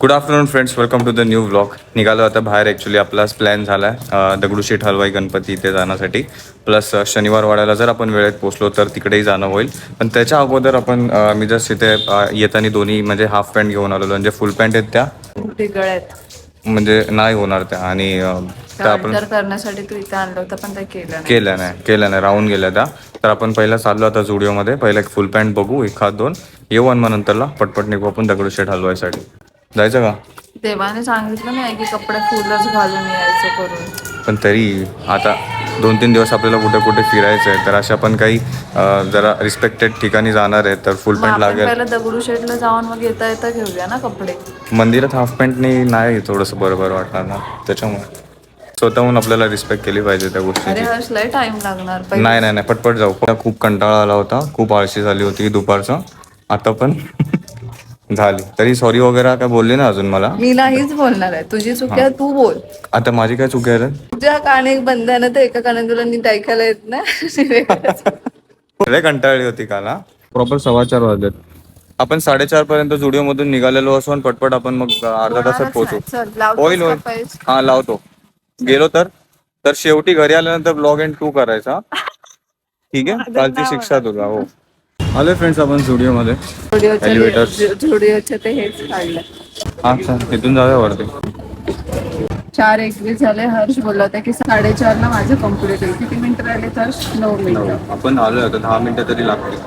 Good afternoon friends welcome to the new vlog निघालो आता बाहेर. ॲक्च्युली आपलाच प्लॅन झाला आहे दगडूशेठ हलवाई गणपती इथे जाण्यासाठी. प्लस शनिवार वाड्याला जर आपण वेळेत पोचलो तर तिकडेही जाणं होईल. पण त्याच्या अगोदर आपण मी जस्ट इथे येताना दोन्ही म्हणजे हाफ पॅन्ट घेऊन आलेलो. म्हणजे फुल पॅन्ट आहेत त्या. म्हणजे नाही होणार त्या. आणि अ, त्या आपण अल्टर करण्यासाठी तू इथं आणलं होतं पण ते केलं नाही. केल्या नाही. राहून गेल्या त्या. तर आपण पहिला चाललो आता जुडिओमध्ये. पहिला एक फुल पॅन्ट बघू. एखाद दोन. येऊ आणि मग नंतरला पटपट निघू आपण दगडूशेठ हलवायसाठी जायचं का? देवाने सांगितलं नाही की कपडे फुलच घालून यायचं करून. पण तरी आता दोन तीन दिवस आपल्याला कुठे कुठे फिरायचं आहे तर अशा पण काही अ, जरा रिस्पेक्टेड ठिकाणी जाणार आहे तर फुल मग पॅन्ट आपण लागेल. पहिला दगडूशेठला जाऊन मग येता येता घेऊया ना कपडे? मंदिरात हाफ पॅन्टनी नाही थोडंसं बरोबर वाटणार ना त्याच्यामुळे. स्वतःहून आपल्याला रिस्पेक्ट केली पाहिजे त्या अरे गोष्टीची हर्ष लय टाइम लागणार पहिले. नाही नाही नाही पटपट जाऊ. खूप कंटाळा आला होता खूप आळशी झाली होती दुपारचं. आता पण झाली. तरी सॉरी वगैरे काय बोलली ना अजून मला. मी नाहीच बोलणार आहे. तुझी चुकी आहे तू बोल. आता माझी काय चुकी आहे रे? तुझ्या काने एक बंद आहे ना तर एका कानाने तुला नीट ऐकायला येत लय कंटाळली होती काल हा. प्रॉपर सव्वा चार वाजलेत. आपण साडेचार पर्यंत जुडिओ मधून निघालेलो असू आणि पटपट आपण मग अर्धा तासात पोहोचू. चल, होईल होईल? हा लावतो. गेलो तर? तर शेवटी घरी आल्यानंतर ब्लॉग एंड टू करायचा. ठीक आहे? कालची शिक्षा तुला हो. आले फ्रेंड्स आपण जुडिओ मध्ये. Elevators. झुडिओच्या झुडिओच्या ते हेच काढलं. हा छान इथून जाऊया वरती. चार एकवीस झाले हर्ष बोलला होता की साडेचार ला माझं कंप्लीट होईल. किती मिनिटं राहिले तर? नऊ मिनिटं आपण आलोय आता दहा मिनिटं तरी लागतील.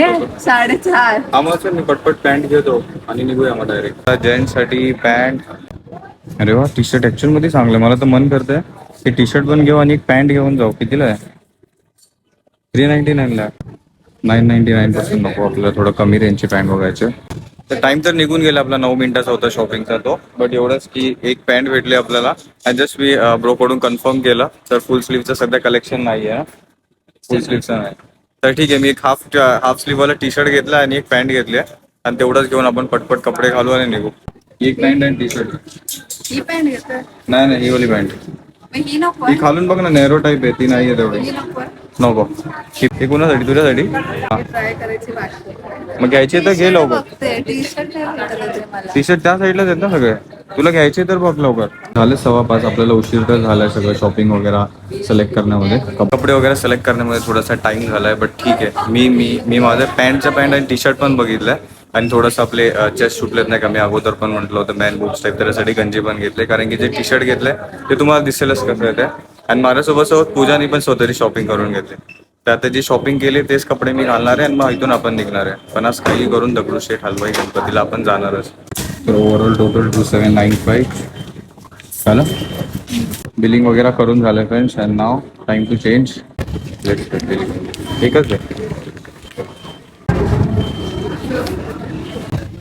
ए साडेचार. सर मी पटपट पॅन्ट घेतो आणि निघूया मग डायरेक्ट जेंट्ससाठी पॅन्ट अरे वा टी शर्ट ऍक्च्युअलमध्ये चांगलं मला तर मन करतंय. की टी शर्ट पण घेऊ आणि एक पॅन्ट घेऊन जाऊ. कितीला आहे? थ्री नाईन्टी नाईनला नाईन नाईन्टी नाईन पासून नको आपल्याला थोडं कमी रेंजची पॅन्ट बघायचे तर टाइम तर निघून गेला आपला नऊ मिनिटाचा होता शॉपिंगचा तो. बट एवढंच की एक पॅन्ट भेटली आपल्याला. आणि जस्ट मी ब्रो कडून कन्फर्म केलं. तर फुल स्लीवचं सध्या कलेक्शन नाही आहे फुल स्लीवचं नाही. तर ठीक आहे मी एक हाफ हाफ स्लीव वाला टी शर्ट घेतला आणि एक पॅन्ट घेतली आहे. आणि तेवढंच घेऊन आपण पटपट कपडे घालू आणि निघू. एक पॅन्ट आणि टी शर्ट नाही नाही ही वाली पॅन्ट ही नको. ही खालून बघ ना नेरो टाईप आहे ती नाही आहे तेवढी नको. ही कुणासाठी? तुझ्यासाठी? हा ट्राय करायची बाकी मग घ्यायची तर घे लवकर. बघते. टी शर्ट मला. टी शर्ट त्या साईडलाच आहेत ना सगळे. तुला घ्यायचे तर बघ लवकर. झाले सव्वा पाच आपल्याला उशीर तर झालाय सगळं शॉपिंग वगैरे सिलेक्ट करण्यामध्ये. कपडे वगैरे सिलेक्ट करण्यामध्ये थोडासा टाइम झालाय बट ठीक आहे. मी मी मी माझं पॅन्टचं पॅन्ट आणि टी शर्ट पण बघितलंय. आणि थोडंसं आपले चेस्ट सुटलेत नाही का? मी अगोदर पण म्हटलं होतं मॅन बुक्स टाईप त्यासाठी गंजी पण घेतले कारण की जे टी शर्ट घेतले ते तुम्हाला दिसेलच कसं येते आणि माझ्यासोबत सोबत पूजानी पण स्वतःची शॉपिंग करून घेतली. तर आता जी शॉपिंग केली तेच कपडे मी घालणार आहे आणि मग इथून आपण निघणार आहे. पण आज काही करून दगडूशेठ हलवाई गणपतीला आपण जाणारच. तर overall total two seven nine five झालं? बिलिंग वगैरे करून झालं friends and now time to change एकच आहे.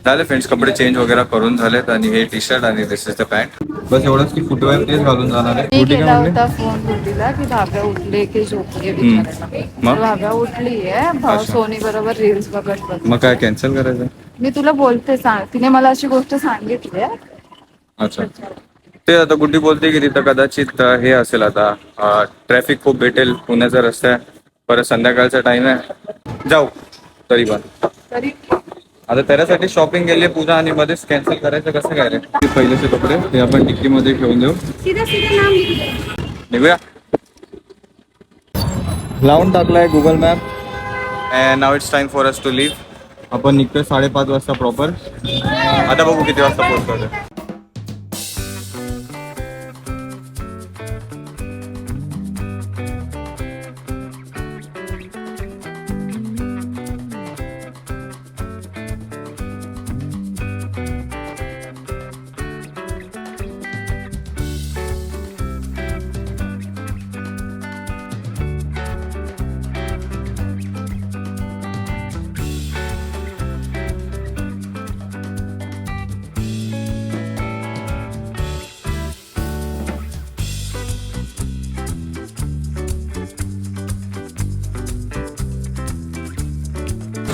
झाले. फ्रेंड्स कपडे चेंज वगैरे करून झालेत आणि हे टी शर्ट आणि दिस इज द पॅन्ट बस एवढंच की फुटवेअर तेच घालून जाणार आहे. मी कुठे केला काय म्हणले होता फोन गुड्डीला की उठली की झोपली उठली आहे. भाऊ सोनी बरोबर रील्स बघत बघ मग काय कॅन्सल करायचं? मी तुला बोलते सांग. तिने मला अशी गोष्ट सांगितली आहे. अच्छा. ते आता गुड्डी बोलते की तिथं कदाचित हे असेल आता. ट्रॅफिक खूप भेटेल पुण्याचा रस्ता आहे. परत संध्याकाळचा टाइम आहे. जाऊ. तरी पण. तरी आता त्याच्यासाठी शॉपिंग केली पूजा आणि मध्येच कॅन्सल करायचं कसं काय रे? ते पहिलेचे कपडे ते आपण टिक्की मध्ये ठेवून देऊ. निघूया? लावून टाकलाय Google map and now it's time for us to leave आपण निघतोय साडेपाच वाजता प्रॉपर आता बघू किती वाजता पोहोचतो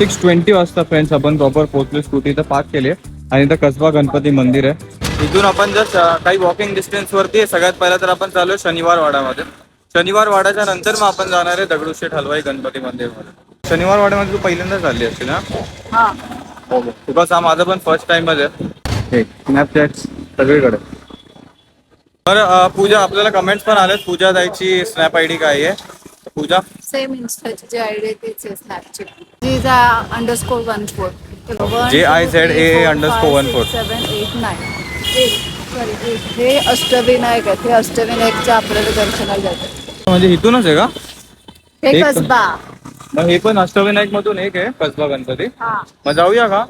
सिक्स ट्वेंटी वाजता फ्रेंड्स आपण प्रॉपर पोहोचलो स्कूटी तर पार्क केली आणि इथं कसबा गणपती मंदिर आहे. इथून आपण जस्ट काही वॉकिंग डिस्टन्स वरती सगळ्यात पहिला तर आपण चालू शनिवार वाड्यामध्ये. शनिवार वाड्याच्या नंतर मग आपण जाणार आहे दगडूशेठ हलवाई गणपती मंदिरमध्ये शनिवार वाड्यामध्ये तू पहिल्यांदाच झाली असते ना हा. बिकॉज हा माझा पण फर्स्ट टाइमच आहे. स्नॅपचॅट सगळीकडे. तर पूजा आपल्याला कमेंट्स पण आलेत. पूजा जायची स्नॅप आय डी काय आहे? पूजा? सेम इन्स्टाची जी आयडी आहे तीच आहे स्नॅपची Jiza underscore one four JIZA underscore one four. Seven eight nine हे अष्टविनायक आहेत. हे अष्टविनायकच्या आपल्याला दर्शनाला जातात. म्हणजे इथूनच आहे का? हे एक- कसबा. मग हे पण अष्टविनायक मधून एक आहे कसबा गणपती. हा. मग जाऊया का?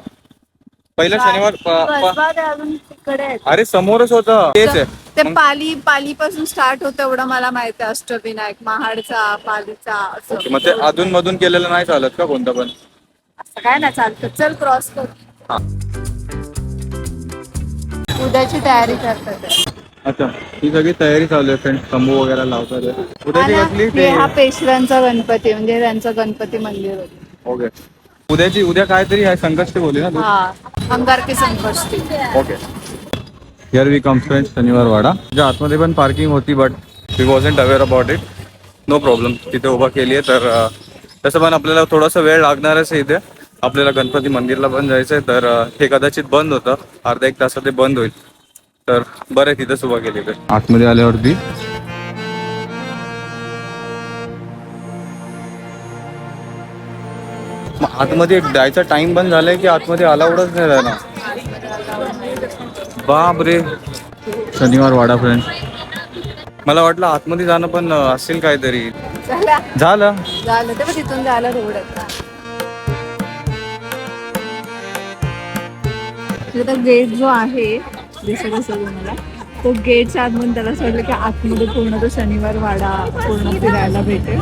पहिला शनिवार प- प- कसबा ते अजून तिकडे आहेत? अरे समोरच होतं. तेच आहे. ते पाली पाली पासून स्टार्ट होतं एवढं मला माहिती आहे अष्टविनायक महाडचा पालीचा असं. मग ते अधून मधून केलेलं नाही चालत का कोणतं पण? असं काय ना चालतं. चल क्रॉस कर. हा. उद्याची तयारी करतात आहे. अच्छा ही सगळी तयारी चालू आहे फ्रेंड तंबू वगैरे लावतात. आहे. उद्याची आणि कसली हे ते हा पेशव्यांचा गणपती म्हणजे त्यांचं गणपती मंदिर होतं. ओके. उद्याची उद्या काहीतरी आहे संकष्टी बोलली ना तू? हा. Angarki Sankashti okay here we come friend Shaniwar Wada ज्या आतमध्ये पण पार्किंग होती but we wasn't aware about it no problem तिथे उभा केली आहे तर अं, तसं पण आपल्याला थोडासा वेळ लागणारच आहे इथे. आपल्याला गणपती मंदिरला पण जायचं आहे तर अं, हे कदाचित बंद होतं. अर्धा एक तासात ते बंद होईल. तर बरं आहे तिथंच उभा केली ते आतमध्ये आल्यावरती मग आतमध्ये जायचा टाइम बंद झालाय की आतमध्ये अलाउडच नाही राहिला बाप रे. शनिवार वाडा फ्रेंड मला वाटलं आतमध्ये जाणं पण असेल काहीतरी. झालं. झालं. ते पण तिथून झालं गेट जो आहे दिसत असेल तुम्हाला तो गेटच्या आतमधून त्याला असं वाटलं की आतमध्ये पूर्ण तो शनिवार वाडा पूर्ण फिरायला भेटेल.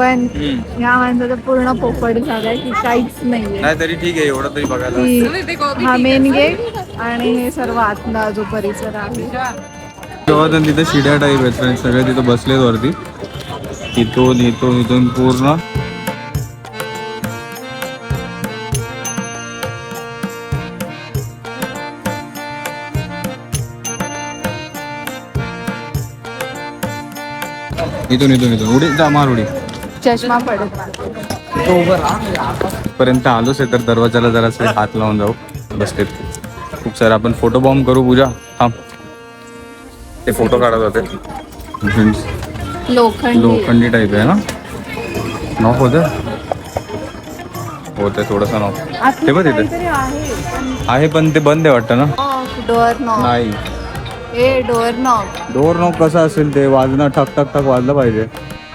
पण. ह्या माणसाचं पूर्ण पोपट झालाय की काहीच नाहीये. नाही तरी ठीक आहे एवढं तरी बघायला की हा मेन गेट आणि हे सर्व आतला जो परिसर आहे. तेव्हा तर तिथे शिड्या टाईप आहेत फ्रेंड सगळे तिथं बसलेत वरती. इथून इथून इथून पूर्ण. इथून इथून इथून. उडी जा मार उडी. चष्मा पडत. पर्यंत आलोच आहे तर दरवाजाला जरा हात लावून जाऊ. बसते खूप सारे आपण फोटो बॉम्ब करू पूजा. थांब. ते फोटो काढत होते लोखंडी. लोखंडी टाईप आहे ना? नॉक होत होत थोडस नॉक ते बघ तिथे. आहे पण ते बंद आहे वाटतं ना? डोअर नॉक नाही. A door knock door knock कसं असेल ते वाजणं ठक ठक ठक वाजलं पाहिजे.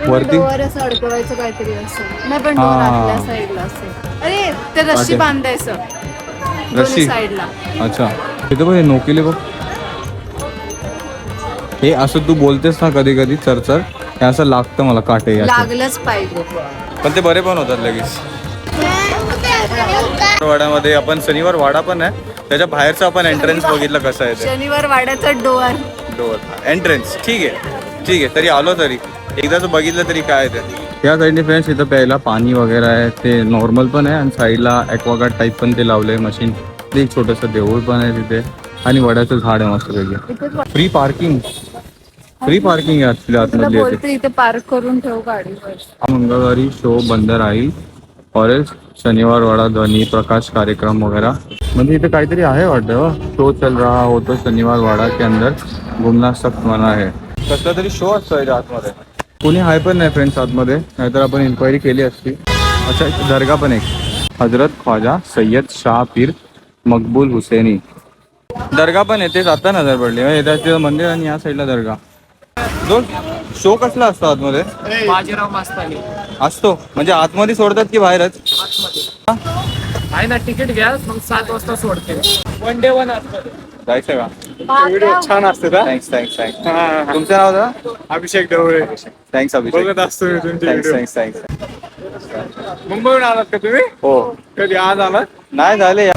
वरती? डोअर असं अडकवायचं काहीतरी असेल नाही पण डोअर हा. आतल्या साईडला असेल. अरे ते रस्सी अच्छा. बांधायचं रस्सी? दोन्ही साईडला अच्छा. तिथे बघ हे नोकिले बघ. हे असं तू बोलतेस ना कधी कधी चरचर हे असं लागतं मला काटे हे. लागलंच पाहिजे. पण ते बरे पण होतात लगेच. वाड्यामध्ये आपण शनिवार वाडा पण आहे. त्याच्या बाहेरचा आपण एंट्रन्स बघितलं कसं आहे ते. शनिवार वाड्याचा डोअर. डोअर. एंट्रन्स ठीक आहे. ठीक आहे. तरी आलो तरी. एकदाच बघितलं तरी काय आहे ते? त्या साईडने फ्रेंड्स इथं प्यायला पाणी वगैरे आहे. ते नॉर्मल पण आहे आणि साईडला ॲक्वागार्ड टाईप पण ते लावलंय मशीन ते एक छोटंसं देऊळ पण आहे तिथे. आणि वड्याचं झाड आहे मस्त पैकी. फ्री पार्किंग फ्री पार्किंग आहे आपल्या बोलते इथे पार्क करून ठेव गाडी मंगळवारी शो बंद राहील. फॉरेस्ट शनिवार वाडा ध्वनी प्रकाश कार्यक्रम वगैरह म्हणजे इथे काहीतरी आहे वाटतं. शो चल रहा हो तो शनिवार वाडा के अंदर. घुमना सक्त मना है. कसला तरी शो असतो याच्या आतमध्ये. कोणी आहे पण नाही फ्रेंड्स आतमध्ये. नाहीतर आपण इन्क्वायरी केली असती. अच्छा एक दर्गा पण एक. हजरत ख्वाजा सय्यद शाह पीर मकबूल हुसेनी. दर्गा पण तेच आता नजर पडली त्याचं मंदिर आणि या साईडला दर्गा. जो शो कसला असतो आतमध्ये? असतो. म्हणजे आतमध्ये सोडतात की बाहेरच? आहे ना तिकीट घ्या मग सात वाजता सोडते. वन डे वन आतमध्ये. जायचं का व्हिडिओ छान असते थँक्स थँक्स थँक्स तुमचं नाव दादा अभिषेक ढवळे. थँक्स अभिषेक बघत असतो मी तुमचे थँक्स व्हिडिओ थँक्स थँक्स मुंबईहून आलात का तुम्ही? हो. कधी? आज आलात? नाही झाले.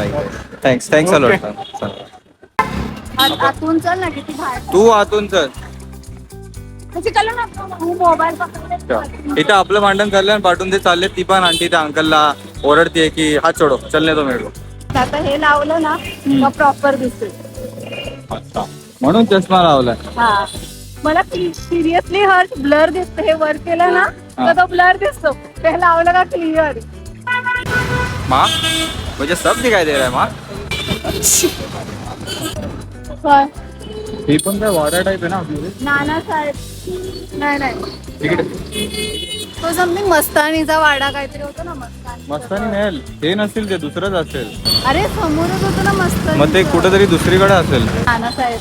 थँक्स थँक्स अलॉट आतून चल ना किती बाहेर तू आतून चल. ना तू मोबाईल पकडले इथं आपलं भांडण चाललंय आणि पाठवून ते चालले ती पण. आंटी त्या अंकलला ओरडते की हात सोडो चलने तो को आता हे लावलं ना मग प्रॉपर दिसते अच्छा म्हणून चष्मा लावलाय. हा. मला सिरियसली हर्ट ब्लर दिसतं. हे वर केलं ना तर तो ब्लर दिसतो. ते लावलं का क्लिअर माँ मुझे सब दिखाई दे रहा है माँ ही पण काय वाडा टाईप आहे ना आपल्याकडे? नाना साहेब. नाही नाही. तिकडे तो समथिंग मस्तानीचा वाडा काहीतरी होतो ना मस्तानी मस्तानी मिळेल हे नसेल ते दुसरंच असेल. अरे समोरच होतो ना मस्तानी मग ते कुठेतरी दुसरीकडे असेल. नाना साहेब.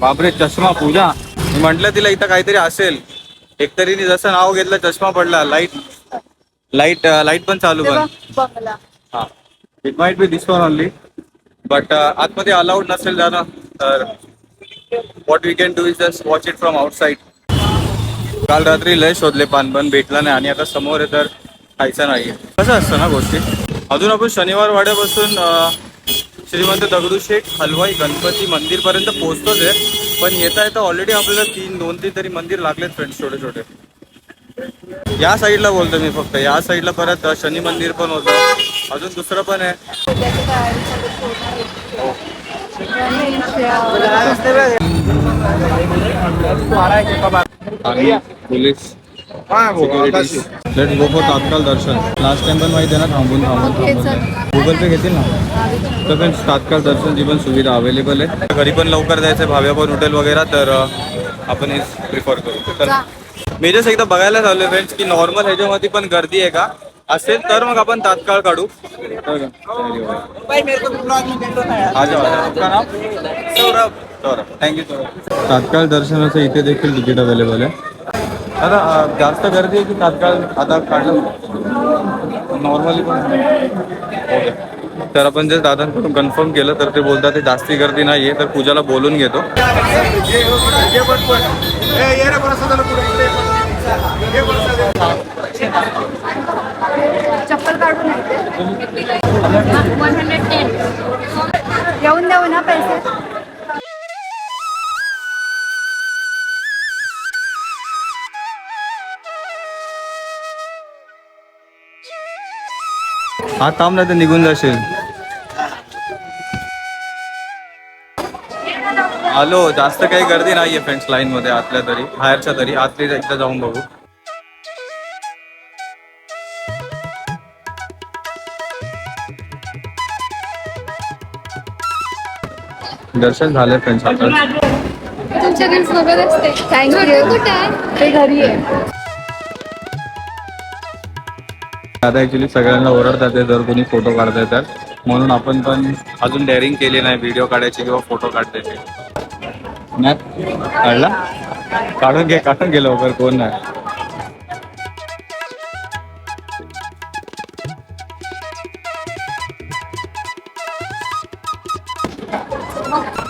बापरे चष्मा पूजा. मी म्हंटल तिला इथं काहीतरी असेल. एकतरी जसं नाव घेतलं चष्मा पडला. लाइट लाइट लाइट पण चालू तेव्हा पण बंगला हा. It might be this one only but आतमध्ये अलाउड नसेल जाणं तर what we can do is just watch it from outside काल रात्री लय शोधले पान पण भेटला नाही आणि आता समोर आहे तर खायचं नाहीये कसं असतं ना गोष्टी? अजून आपण शनिवार वाड्यापासून श्रीमंत दगडूशेठ हलवाई गणपती मंदिर पर्यंत पोहोचतोच आहे. पण येता येता ऑलरेडी आपल्याला तीन दोन तीन तरी मंदिर लागलेत फ्रेंड्स छोटे छोटे. या साईडला बोलतो मी फक्त. या साईडला परत शनी मंदिर पण होतं. अजून दुसरं पण आहे. पोलीस लेट्स गो फॉर तात्काळ दर्शन. लास्ट टाइम पण माहिती आहे ना थांबून थांबून. गुगल पे घेतील ना? तर फ्रेंड्स तात्काळ दर्शनची पण सुविधा अवेलेबल आहे. घरी पण लवकर जायचं आहे भाव्या पण हॉटेल वगैरे तर आपण हेच प्रिफर करू. तर. मी जस्ट एकदा बघायला चाललोय फ्रेंड्स की नॉर्मल ह्याच्यामध्ये पण गर्दी आहे का? असेल तर मग आपण तात्काळ काढू. सौरभ. थँक्यू सर तात्काळ दर्शनाचं इथे देखील तिकीट अवेलेबल आहे. आता जास्त गर्दी आहे की तात्काळ आता काढलं? नॉर्मली पण. ओके तर आपण जर दादांकडून कन्फर्म केलं तर ते बोलतात ते जास्ती गर्दी नाही आहे तर पूजाला बोलून घेतो. चप्पल काढून येऊन देऊ ना पैसे? हा थांब नाही तर निघून जाशील. आलो जास्त काही गर्दी नाहीये फ्रेंड्स लाईन मध्ये आतल्या तरी बाहेरच्या तरी आतली एकदा जाऊन बघू. दर्शन झालंय फ्रेंड्स आता. तुमच्याकडे सोबत असते थँक्यू कुठे आहे? ते घरी आहे. आता ऍक्च्युली सगळ्यांना ओरडतात ते जर कोणी फोटो काढताय तर. म्हणून आपण पण अजून डेअरिंग केली नाही व्हिडिओ काढायची किंवा फोटो काढायचे नाही? काढला? काढून घे काढून गेलो लवकर कोण नाही.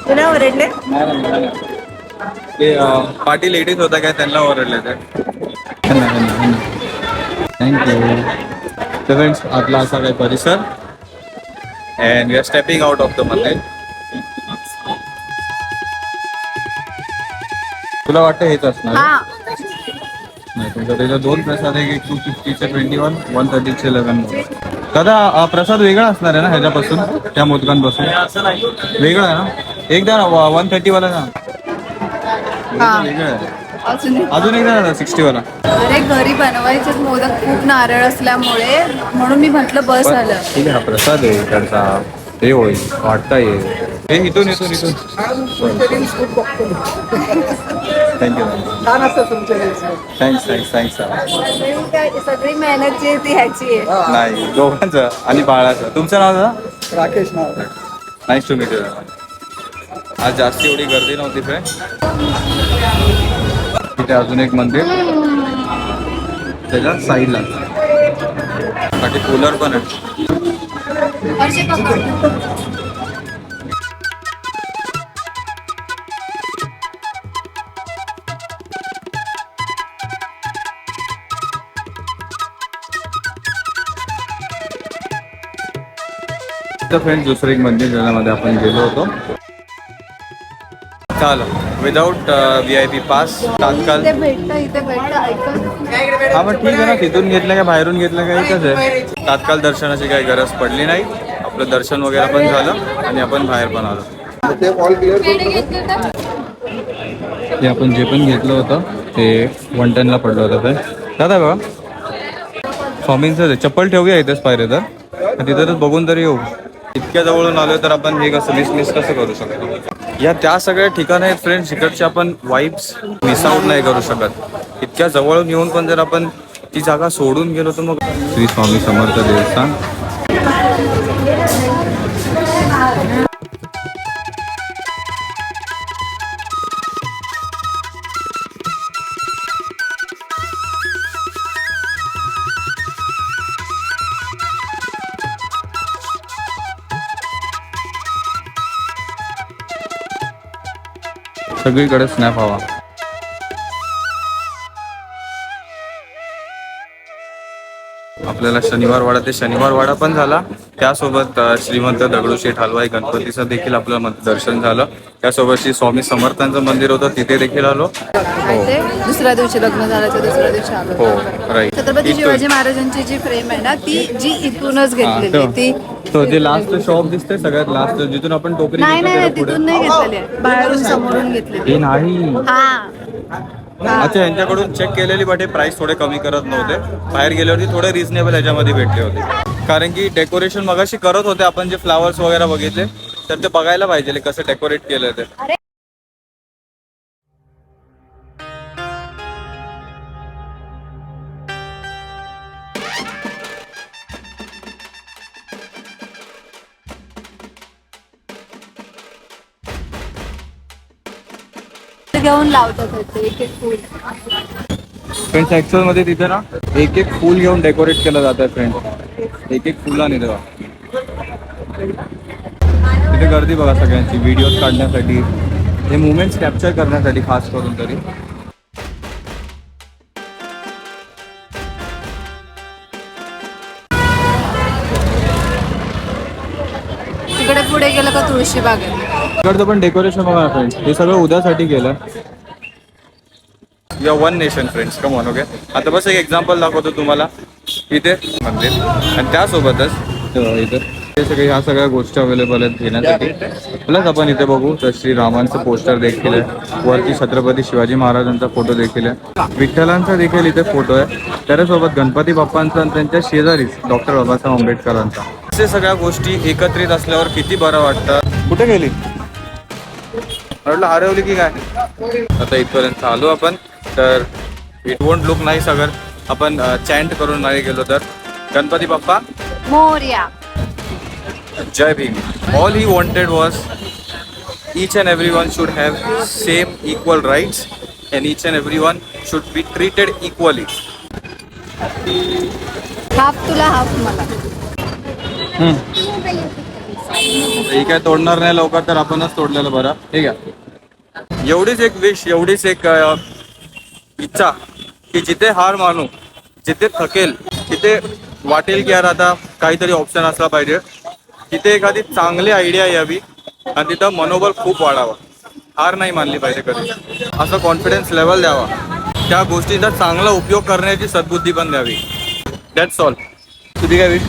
तुला ओरडले? ते पाटील लेडीज होता काय त्यांना ओरडले ते. थँक्यू फ्रेंड्स आपला असा काही परिसर and we are stepping out of the mandir तुला वाटतं हेच असणार? नाही तुमच्या त्याच्या दोन प्रसाद आहे एक टू फिफ्टीचे ट्वेंटी वन वन थर्टीचे इलेवन दादा प्रसाद वेगळा असणार आहे ना ह्याच्यापासून त्या मोदकांपासून? वेगळा आहे ना? एकदा वन थर्टी वाला ना. वेगळं आहे. अजून अजून एकदा सिक्स्टी वाला अरे घरी बनवायचे मोदक. खूप नारळ असल्यामुळे म्हणून मी म्हटलं बस झालं. ठीक आहे हा प्रसाद आहे इकडचा. हे होईल वाटता येईल हे इथून इथून इथून. थँक्यू थँक्स थँक्स थँक्स सगळी. मेहनत जी आहे ती ह्याची आहे. नाही दोघांचं आणि बाळाचं. तुमचं नाव दादा? राकेश नाव. नाईस टू मीट आज जास्त एवढी गर्दी नव्हती फ्रेंड तिथे अजून एक मंदिर. त्याच्या साईडला बाकी कूलर पण आहे फ्रेंड्स दुसरं एक मंदिर ज्यामध्ये आपण गेलो होतो. चालो without V I P pass तात्काळ इथे भेटतं इथे भेटतं ऐकत हा पण ठीक आहे ना तिथून घेतलं काय बाहेरून घेतलं काय एकच आहे. तात्काळ दर्शनाची काही गरज पडली नाही. आपलं दर्शन वगैरे पण झालं आणि आपण बाहेर पण आलो. ते आपण जे पण घेतलं होतं ते वन टेनला पडलं होतं ते. दादा बघा. स्वामींचं आहे. चप्पल ठेवूया इथेच पाहिजे तर तिथंच बघून तरी येऊ. इतक्या जवळून आलो तर आपण हे कसं मिस मिस कसं करू शकतो? या त्या सगळ्या ठिकाण आहेत फ्रेंड्स इकडचे आपण वाईब्स मिस आउट नाही करू शकत. इतक्या जवळून येऊन पण जर आपण ती जागा सोडून गेलो तर मग श्री स्वामी समर्थ देवस्थान. सगळीकडे स्नॅप हवा. आपल्याला शनिवार वाडा ते शनिवार वाडा पण झाला. त्यासोबत श्रीमंत दगडूशेठ हलवाई गणपतीचं देखील आपलं दर्शन झालं. त्यासोबत श्री स्वामी समर्थांचं मंदिर होतं तिथे देखील आलो. ते दुसऱ्या दिवशी लग्न झाल्याच्या दुसऱ्या दिवशी आलो. हो राईट छत्रपती शिवाजी महाराजांची जी फ्रेम आहे ना ती जी इथूनच घेतलेली आहे, ती तो जे लास्ट शॉप दिसते सगळ्यात लास्ट जिथून आपण टोकरी नाही नाही तिथून नाही घेतलेली आहे. बाहेरून समोरून घेतलेली हे नाही. हा. अच्छा यांच्याकडून चेक केलेली बट हे प्राइस थोडे कमी करत नव्हते. बाहेर गेल्यावरती थोडे रिझनेबल ह्याच्यामध्ये भेटले होते. कारण की डेकोरेशन मगाशी करत होते आपण जे फ्लावर्स वगैरे बघितले तर ते बघायला पाहिजे कसं डेकोरेट केलं ते. ते लावतात ते एक एक फुल. फ्रेंड्स ऍक्च्युअलमध्ये तिथे ना एक एक फूल घेऊन डेकोरेट केलं जातं फ्रेंड एक एक फुलाने तेव्हा. तिथे गर्दी बघा सगळ्यांची व्हिडिओज काढण्यासाठी. हे मुवमेंट्स कॅप्चर करण्यासाठी खास करून तरी. तिकडे पुढे गेलं का तुळशी बाग आहे इकडचं पण डेकोरेशन बघा फ्रेंड्स हे सगळं उद्यासाठी केलं. या one nation friends come on okay आता बस एक एक्झाम्पल दाखवतो तुम्हाला. इथे. मंदिर. आणि त्यासोबतच इथे. हे सगळे ह्या सगळ्या गोष्टी अवेलेबल आहेत घेण्यासाठी. प्लस आपण इथे बघू तर श्री रामांचं पोस्टर देखील आहे. वरती छत्रपती शिवाजी महाराजांचा फोटो देखील आहे. विठ्ठलांचा देखील इथे फोटो आहे. त्याच्यासोबत गणपती बाप्पांचा आणि त्यांच्या शेजारीच डॉक्टर बाबासाहेब आंबेडकरांचा. असे सगळ्या गोष्टी एकत्रित असल्यावर किती बरं वाटतं? कुठे गेली? म्हटलं हरवली की काय? आता इथपर्यंत आलो आपण. तर इट वोंट लुक नाईस अगर आपण चॅन्ट करून नाही गेलो तर. गणपती बाप्पा? मोर्या. जय Bhim. All he wanted was each and everyone should have same equal rights and each and everyone should be treated equally. Half तुला हाफ मला. ही काय तोडणार नाही लवकर तर आपणच तोडलेलं बरं. ठीक आहे. एवढीच एक विश एवढीच एक इच्छा की जिथे हार मानू जिथे थकेल तिथे वाटेल की यार आता काहीतरी ऑप्शन असला पाहिजे. तिथे एखादी चांगली आयडिया यावी आणि तिथं मनोबल खूप वाढावं. हार नाही मानली पाहिजे कधी. असं कॉन्फिडन्स लेवल द्यावा. त्या गोष्टीचा चांगला उपयोग करण्याची सद्बुद्धी पण द्यावी. दॅट्स ऑल तुझी काय विश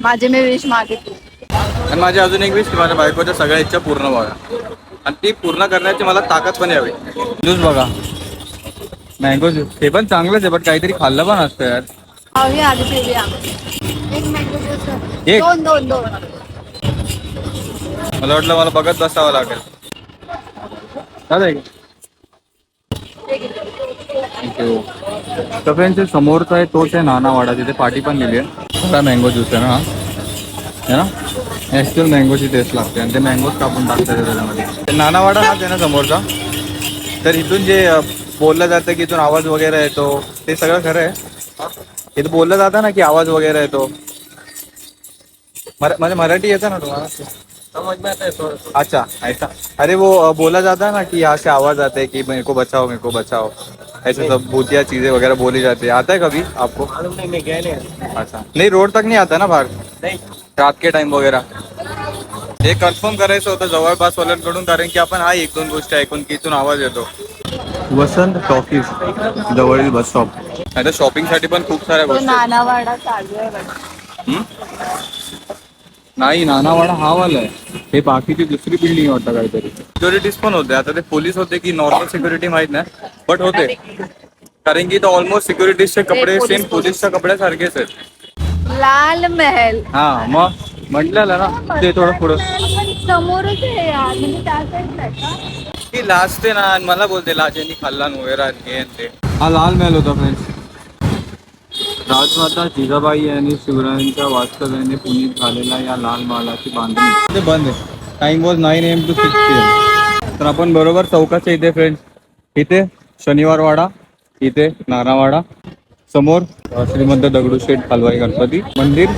माझे मी विश मागितली आणि माझी अजून एक विश की माझ्या बायकोच्या सगळ्या इच्छा पूर्ण व्हाव्या आणि ती पूर्ण करण्याची मला ताकद पण यावी. ज्यूस बघा. मँगो ज्यूस हे पण चांगलंच आहे पण काहीतरी खाल्लं पण असतं यार. खाऊया आधी पिऊया एक मँगो ज्यूस एक? दोन दोन दोन. मला वाटलं मला बघत बसावं लागेल. चालेल फ्रेंड्स समोरचा आहे तोच आहे नानावाडा तिथे पाठी पण लिहिली आहे. खरा मँगो ज्यूस आहे ना हा है ना ॲक्च्युअल मँगोची टेस्ट लागते आणि ते मँगोज कापून टाकतात त्याच्यामध्ये. ते नानावाडा हाच आहे ना समोरचा? तर इथून जे अ, बोललं जातं की इथून आवाज़ वगैरे येतो ते सगळं खरं आहे इथं बोललं जातं ना की आवाज़ वगैरे येतो मरा म्हणजे मराठी येतं ना तुम्हाला समझ में आता है थोड़ा सा अच्छा ऐसा। अरे वो बोला जाता है ना कि यहाँ से आवाज़ आते है कि मेरे को बचाओ मेरे को बचाओ। ऐसे सब भूतिया चीज़ें वगैरह बोली जाती है। आता है कभी आपको? मालूम नहीं मैं गया नहीं। अच्छा। नहीं रोड तक नहीं आता ना बाहर? नहीं। रात के टाइम वगैरह? हे कन्फर्म करायचं होतं जवळपास वाल्यांकडून कारण की आपण हा एक दोन गोष्टी ऐकून की इथून आवाज येतो. वसंत टॉकीज जवळील बस स्टॉप. आता शॉपिंगसाठी पण खूप साऱ्या तो गोष्टी आहेत. नानावाडा चालू आहे वाटतं. हम्म? नाही नानावाडा हा वाला आहे. हे बाकीची दुसरी बिल्डिंग वाटतं काहीतरी. सिक्युरिटीज पण होते. आता ते पोलीस होते की नॉर्मल सिक्युरिटी माहीत नाही बट होते. कारण की इथं ऑलमोस्ट सिक्युरिटीजचे कपडे पोलीस, सेम पोलीसच्या कपड्यासारखेच आहेत. लाल महल. हा मग? म्हटलेलं ना ते थोडं पुढं. समोरच आहे यार म्हणजे त्या साईडला आहे का? ती लाजते ना आणि मला बोलते लाजेनी खाल्ला वगैरे हे आणि ते हा लाल महल होता फ्रेंड्स राजमाता जिजाबाई आणि शिवरायांच्या वास्तव्याने पुनीत झालेल्या या लाल महालाची बांधणी. ते बंद आहे. Time was nine AM two six P M तर आपण बरोबर चौकाच्या इथे फ्रेंड्स इथे शनिवारवाडा इथे नारावाडा. समोर अ, श्रीमंत दगडूशेठ हलवाई गणपती मंदिर.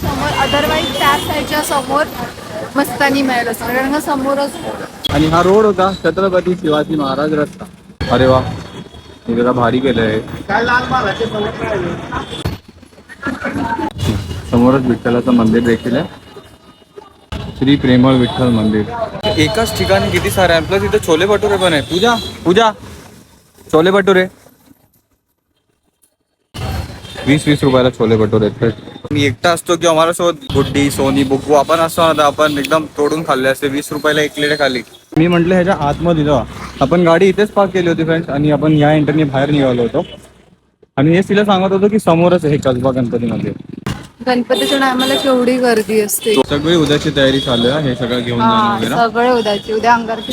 समोर अदरवाईज समोर मस्तानी मिळेल असं कारण का समोरच आणि हा रोड होता छत्रपती शिवाजी महाराज रस्ता. अरे वा. जरा भारी केलंय. समोरच विठ्ठलाचं मंदिर देखील आहे. श्री प्रेमळ विठ्ठल मंदिर. एकाच ठिकाणी किती सारे आहे प्लस इथे छोले भटुरे पण आहे. पूजा पूजा. छोले भटुरे वीस वीस रुपयाला छोले भटुरे मी एकटा असतो किंवा माझ्यासोबत गुड्डी सोनी बुकू आपण असतो ना तर आपण एकदम तोडून खाल्ले असते. वीस रुपयाला एक प्लेट खाली मी म्हटलं ह्याच्या आतमध्ये जा. आपण गाडी इथेच पार्क केली होती फ्रेंड्स आणि आपण या एंटरने बाहेर निघालो होतो. आणि हे तिला सांगत होतो की समोरच आहे हे कसबा गणपतीमध्ये. गणपतीच्या टायमाला केवढी गर्दी असते. सगळी उद्याची तयारी चालू आहे हे सगळं घेऊन सगळे उद्याची. उद्या अंगारकी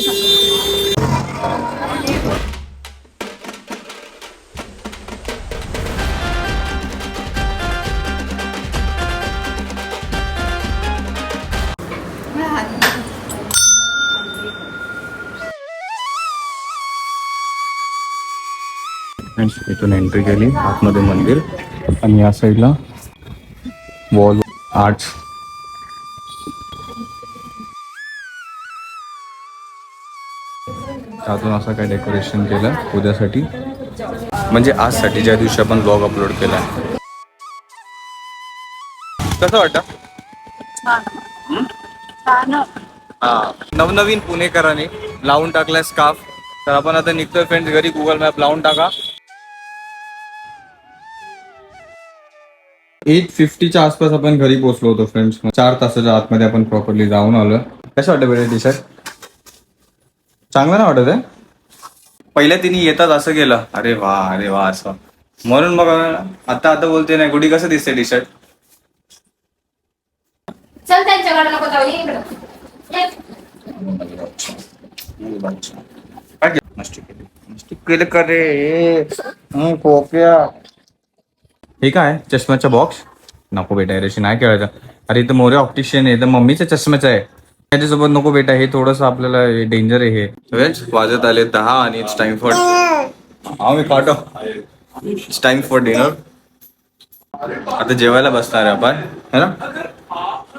फ्रेंड्स इथून एंट्री केली आतमध्ये मंदिर. आणि या साईडला वॉल आर्ट्स त्यातून असं काय डेकोरेशन केलं उद्यासाठी. म्हणजे आजसाठी ज्या दिवशी आपण ब्लॉग अपलोड केला. कसं वाटतं? हा. नवनवीन पुणेकरांनी लावून टाकलाय स्काफ तर आपण आता निघतोय फ्रेंड्स घरी गुगल मॅप लावून टाका. एट फिफ्टीच्या आसपास आपण घरी पोहोचलो होतो फ्रेंड्स चार तासाच्या आतमध्ये आपण प्रॉपरली जाऊन आलो. कसं वाटतं बेटे टी शर्ट चांगलं ना वाटत आहे पहिल्या तिने येतात असं केलं. अरे वा अरे वा असं. म्हणून मग आता आता बोलते नाही. गुडी कसं दिसते टी शर्ट चल त्यांच्याकडे नको जाऊ ये इकडं. ये. काय केलं? मस्ती केली. मस्ती केलं का रे? हं, कोक्या हे काय चष्म्याचा बॉक्स नको बेटा याच्याशी नाही खेळायचं. अरे इथं मोरे ऑप्टिशियन आहे तर मम्मीचा चष्म्याचा आहे. त्याच्यासोबत नको बेटा हे थोडस आपल्याला डेंजर आहे हे. वाजत आले दहा आणि इट्स टाइम फॉर हा मी पाठव इट्स टाइम फॉर डिनर आता जेवायला बसणार आहे आपण. है ना?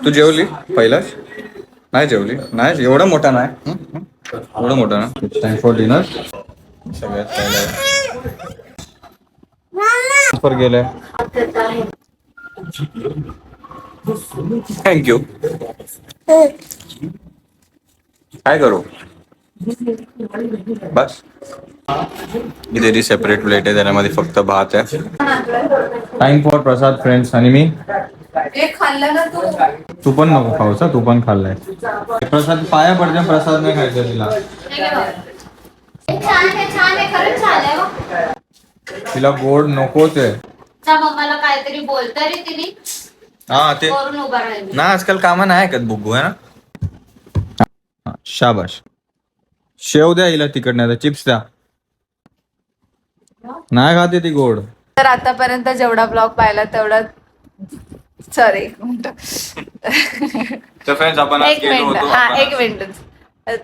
तू जेवली पहिलाच? नाही जेवली. नाही एवढा मोठा नाही? एवढा मोठा ना? इट्स टाइम फॉर डिनर सगळ्यात पहिला. पर गेलाय थँक्यू काय करू? बस. इथे जी सेपरेट प्लेट आहे त्याच्यामध्ये फक्त भात आहे. टाइम फॉर प्रसाद फ्रेंड्स आणि मी. तू? पण नको खाऊचा तू पण खाल्लाय. प्रसाद पाया पडते प्रसाद नाही खायचा तिला. तिला गोड नकोच आहे मम्माला काहीतरी बोलता रे तिने. हा ते वरून उभा राहिली. ना आजकाल कामा नाही ऐकत बुग्गू आहे ना हा, शाबाश. शेव द्या हिला तिकड नाही चिप्स द्या. नाही खाते ती गोड. तर आतापर्यंत जेवढा ब्लॉग पाहिला तेवढा सॉरी एक मिनिट. तर फ्रेंड्स आपण आज एक गेलो मिनिट होतो हा आपण एक मिनिट.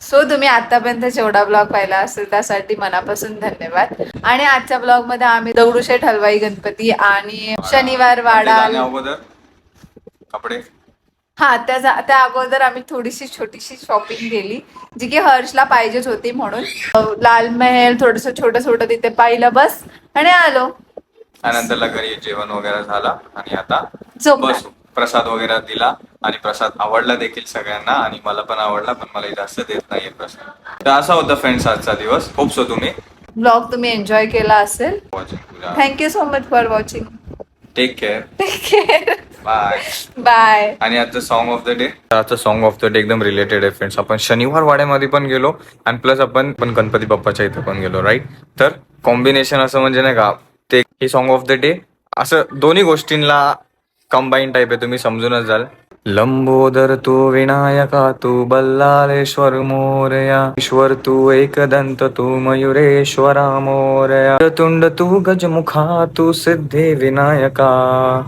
सो तुम्ही आतापर्यंत जेवढा ब्लॉग पाहिला असेल त्यासाठी मनापासून धन्यवाद. आणि आजच्या ब्लॉगमध्ये आम्ही दगडूशेठ हलवाई गणपती आणि शनिवार वाडा कपडे. हा त्या त्या अगोदर आम्ही थोडीशी छोटीशी शॉपिंग केली जी की हर्षला पाहिजेच होती म्हणून. लाल महल थोडस छोटं छोटं तिथे पाहिलं बस. आणि आलो. त्यानंतरला घरी जेवण वगैरे झाला आणि आता. बस. प्रसाद वगैरे दिला आणि प्रसाद आवडला देखील सगळ्यांना आणि मला पण आवडला पण मला जास्त देत नाहीये प्रसाद. तर असा होता फ्रेंड्स आजचा दिवस. होप सो तुम्ही. ब्लॉग तुम्ही एन्जॉय केला असेल. Thank you so much for watching take care take care bye bye आणि आजचं सॉन्ग ऑफ द डे आजचं सॉन्ग ऑफ द डे एकदम रिलेटेड आहे फ्रेंड्स आपण शनिवार वाड्यामध्ये पण गेलो आणि प्लस आपण पण गणपती बाप्पाच्या इथे पण गेलो राईट तर कॉम्बिनेशन असं म्हणजे नाही का ते हे सॉन्ग ऑफ द डे असं दोन्ही गोष्टींना कंबाईन टाईप आहे तुम्ही समजूनच जाल. लंबोदर तू विनायका तू बल्लालेश्वर मोरया. ईश्वर तू एकदंत तू मयुरेश्वरा मोरया. तुंड तू गजमुखा तू सिद्धि Vinayaka.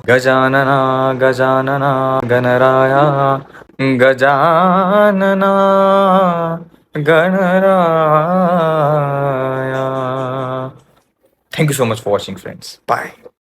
Gajanana Gajanana Ganaraya. Gajanana Ganaraya. Thank you so much for watching friends bye